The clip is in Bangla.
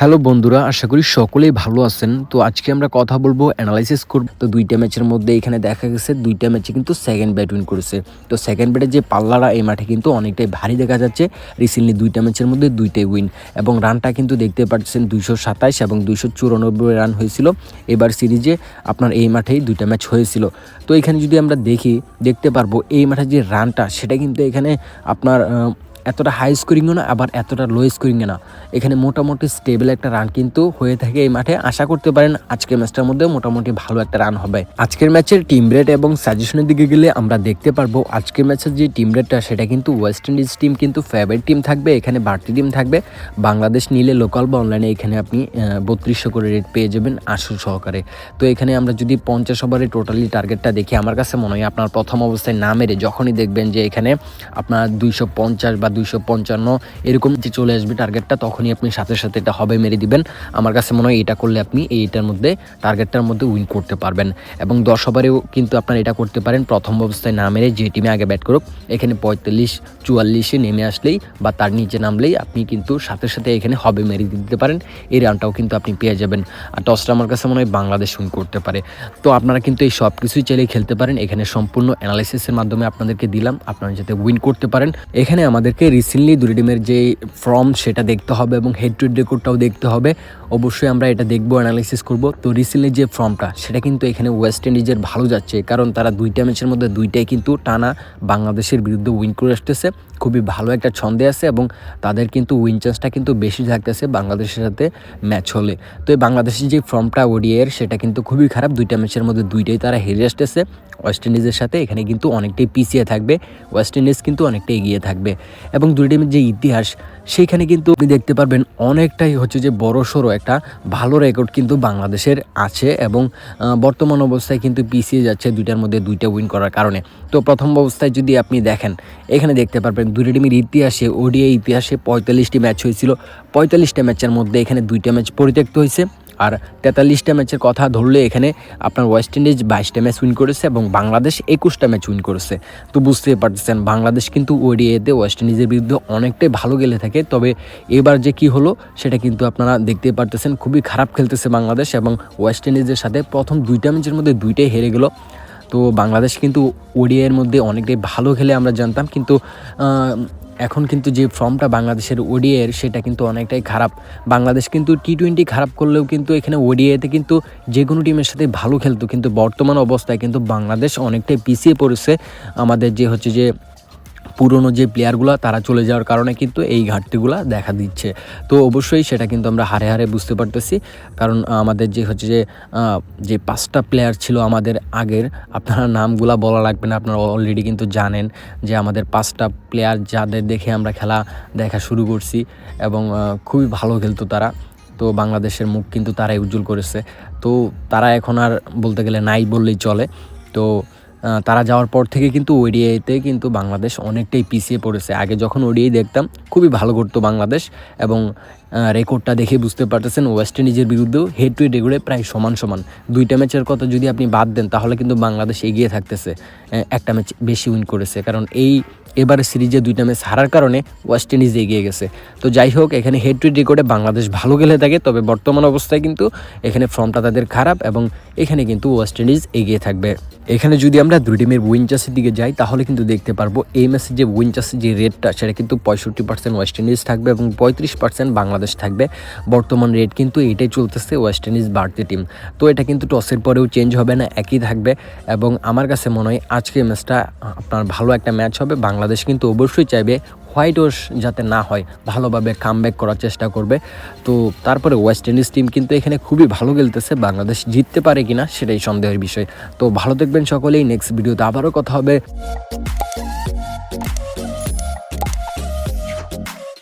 হ্যালো বন্ধুরা, আশা করি সকলেই ভালো আছেন। তো আজকে আমরা কথা বলব অ্যানালাইসিস করব। তো দুইটা ম্যাচের মধ্যে এখানে দেখা গেছে, দুইটা ম্যাচে কিন্তু সেকেন্ড ব্যাট উইন করেছে। তো সেকেন্ড ব্যাটে যে পাল্লারা এই মাঠে কিন্তু অনেকটাই ভারী দেখা যাচ্ছে। রিসেন্টলি দুইটা ম্যাচের মধ্যে দুইটাই উইন এবং রানটা কিন্তু দেখতে পাচ্ছেন দুইশো সাতাইশ এবং দুইশো চুরানব্বই রান হয়েছিল। এবার সিরিজে আপনার এই মাঠেই দুইটা ম্যাচ হয়েছিল। তো এখানে যদি আমরা দেখি, দেখতে পারব এই মাঠে যে রানটা সেটা কিন্তু এখানে আপনার এতটা হাই স্কোরিংও না, আবার এতটা লো স্কোরিংও না। এখানে মোটামুটি স্টেবল একটা রান কিন্তু হয়ে থাকে এই মাঠে। আশা করতে পারেন আজকের ম্যাচটার মধ্যে মোটামুটি ভালো একটা রান হবে। আজকের ম্যাচের টিম রেট এবং সাজেশনের দিকে গেলে আমরা দেখতে পারব আজকের ম্যাচের যে টিম রেটটা সেটা কিন্তু ওয়েস্ট ইন্ডিজ টিম কিন্তু ফেভারিট টিম থাকবে, এখানে বাড়তি টিম থাকবে। বাংলাদেশ নিলে লোকাল বা অনলাইনে এখানে আপনি বত্রিশশো করে রেট পেয়ে যাবেন আশু সহকারে। তো এখানে আমরা যদি পঞ্চাশ ওভারে টোটালি টার্গেটটা দেখি, আমার কাছে মনে হয় আপনার প্রথম অবস্থায় না মেরে যখনই দেখবেন যে এখানে আপনার দুইশো পঞ্চাশ বা দুইশো পঞ্চান্ন, এরকম যে চলে আসবে টার্গেটটা তখনই আপনি সাথে সাথে এটা হবে মেরে দিবেন। আমার কাছে মনে হয় এটা করলে আপনি এইটার মধ্যে টার্গেটটার মধ্যে উইন করতে পারবেন। এবং দশ ওভারেও কিন্তু আপনার এটা করতে পারেন, প্রথম অবস্থায় না মেরে যে টিমে আগে ব্যাট করুক, এখানে পঁয়তাল্লিশ, চুয়াল্লিশে নেমে আসলেই বা তার নিচে নামলেই আপনি কিন্তু সাথে সাথে এখানে হবে মেরে দিতে পারেন, এই রানটাও কিন্তু আপনি পেয়ে যাবেন। আর টসটা আমার কাছে মনে হয় বাংলাদেশ উইন করতে পারে। তো আপনারা কিন্তু এই সব কিছুই চাইলেই খেলতে পারেন, এখানে সম্পূর্ণ অ্যানালাইসিসের মাধ্যমে আপনাদেরকে দিলাম, আপনারা যাতে উইন করতে পারেন। এখানে আমাদেরকে রিসেন্টলি দুটি টিমের যে ফর্ম সেটা দেখতে হবে এবং হেড টু হেড রেকর্ডটাও দেখতে হবে। অবশ্যই আমরা এটা দেখব অ্যানালাইসিস করব। তো রিসেন্টলি যে ফর্মটা সেটা কিন্তু এখানে ওয়েস্ট ইন্ডিজের ভালো যাচ্ছে, কারণ তারা দুইটা ম্যাচের মধ্যে দুইটাই কিন্তু টানা বাংলাদেশের বিরুদ্ধে উইন করে আসতেছে। খুবই ভালো একটা ছন্দে আছে এবং তাদের কিন্তু উইন চান্সটা কিন্তু বেশি থাকতেছে বাংলাদেশের সাথে ম্যাচ হলে। তো এই বাংলাদেশের যে ফর্মটা ওডিএর সেটা কিন্তু খুবই খারাপ। দুইটা ম্যাচের মধ্যে দুইটাই তারা হেরে আসতেছে। ওয়েস্ট ইন্ডিজের সাথে এখানে কিন্তু অনেকটাই পিছিয়ে থাকবে। ওয়েস্ট ইন্ডিজ কিন্তু অনেকটাই এগিয়ে থাকবে। এবং দুই টিমের যে ইতিহাস, সেইখানে কিন্তু আপনি দেখতে পারবেন অনেকটাই হচ্ছে যে বড় সড়ো একটা ভালো রেকর্ড কিন্তু বাংলাদেশের আছে এবং বর্তমান অবস্থায় কিন্তু পিছিয়ে যাচ্ছে দুইটার মধ্যে দুইটা উইন করার কারণে। তো প্রথম অবস্থায় যদি আপনি দেখেন, এখানে দেখতে পারবেন দুইটা টিমের ইতিহাসে, ওডিআই ইতিহাসে পঁয়তাল্লিশটি ম্যাচ হয়েছিল। পঁয়তাল্লিশটা ম্যাচের মধ্যে এখানে দুইটা ম্যাচ পরিত্যক্ত হয়েছে। আর তেতাল্লিশটা ম্যাচের কথা ধরলে এখানে আপনার ওয়েস্ট ইন্ডিজ বাইশটা ম্যাচ উইন করেছে এবং বাংলাদেশ একুশটা ম্যাচ উইন করেছে। তো বুঝতেই পারতেছেন, বাংলাদেশ কিন্তু ওডিএতে ওয়েস্ট ইন্ডিজের বিরুদ্ধে অনেকটাই ভালো গেলে থাকে। তবে এবার যে কি হলো, সেটা কিন্তু আপনারা দেখতেই পারতেছেন, খুবই খারাপ খেলতেছে বাংলাদেশ এবং ওয়েস্ট ইন্ডিজের সাথে প্রথম দুইটা ম্যাচের মধ্যে দুইটাই হেরে গেল। তো বাংলাদেশ কিন্তু ওডিআইয়ের মধ্যে অনেকটাই ভালো খেলে আমরা জানতাম, কিন্তু এখন কিন্তু যে ফর্মটা বাংলাদেশের ওডিআইয়ের সেটা কিন্তু অনেকটাই খারাপ। বাংলাদেশ কিন্তু টি টোয়েন্টি খারাপ করলেও কিন্তু এখানে ওডিআইতে কিন্তু যে কোনো টিমের সাথে ভালো খেলতো, কিন্তু বর্তমান অবস্থায় কিন্তু বাংলাদেশ অনেকটাই পিছিয়ে পড়েছে। আমাদের যে হচ্ছে যে পুরনো যে প্লেয়ারগুলো তারা চলে যাওয়ার কারণে কিন্তু এই ঘাটতিগুলো দেখা দিচ্ছে। তো অবশ্যই সেটা কিন্তু আমরা হারে হারে বুঝতে পারতেছি। কারণ আমাদের যে হচ্ছে যে যে পাঁচটা প্লেয়ার ছিল আমাদের আগের, আপনারা নামগুলা বলা লাগবে না, আপনারা অলরেডি কিন্তু জানেন যে আমাদের পাঁচটা প্লেয়ার যাদের দেখে আমরা খেলা দেখা শুরু করছি এবং খুবই ভালো খেলতো তারা। তো বাংলাদেশের মুখ কিন্তু তারাই উজ্জ্বল করেছে। তো তারা এখন আর বলতে গেলে নাই বললেই চলে। তো তারা যাওয়ার পর থেকে কিন্তু ওডিআইতে কিন্তু বাংলাদেশ অনেকটাই পিছিয়ে পড়েছে। আগে যখন ওডিআই দেখতাম, খুবই ভালো করতো বাংলাদেশ এবং রেকর্ডটা দেখে বুঝতে পারতেছেন ওয়েস্ট ইন্ডিজের বিরুদ্ধেও হেড টু হেড রেকর্ডে প্রায় সমান সমান। দুইটা ম্যাচের কথা যদি আপনি বাদ দেন, তাহলে কিন্তু বাংলাদেশ এগিয়ে থাকতেছে। একটা ম্যাচ বেশি উইন করেছে। কারণ এই এবারে সিরিজে দুইটা ম্যাচ হারার কারণে ওয়েস্ট ইন্ডিজ এগিয়ে গেছে। তো যাই হোক, এখানে হেড টু রেকর্ডে বাংলাদেশ ভালো খেলে থাকে, তবে বর্তমান অবস্থায় কিন্তু এখানে ফর্মটা তাদের খারাপ এবং এখানে কিন্তু ওয়েস্ট ইন্ডিজ এগিয়ে থাকবে। এখানে যদি আমরা দুই টিমের উইন চাষের দিকে যাই, তাহলে কিন্তু দেখতে পারব এই ম্যাচের যে উইন চাষের যে রেটটা সেটা কিন্তু পঁয়ষট্টি পার্সেন্ট ওয়েস্ট ইন্ডিজ থাকবে এবং পঁয়ত্রিশ পার্সেন্ট বাংলাদেশ থাকবে। বর্তমান রেট কিন্তু এটাই চলতেছে ওয়েস্ট ইন্ডিজ বাড়তি টিম তো এটা কিন্তু টসের পরেও চেঞ্জ হবে না, একই থাকবে এবং আমার কাছে মনে হয় আজকে ম্যাচটা আপনার ভালো একটা ম্যাচ হবে বাংলাদেশ কিন্তু অবশ্যই চাইবে হোয়াইট ওয়াশ যাতে না হয়, ভালোভাবে কামব্যাক করার চেষ্টা করবে। তো তারপরে ওয়েস্ট ইন্ডিজ টিম কিন্তু এখানে খুবই ভালো খেলতেছে, বাংলাদেশ জিততে পারে কিনা সেটাই সন্দেহের বিষয়। তো ভালো দেখবেন সকলেই নেক্সট ভিডিওতে আবারও কথা হবে।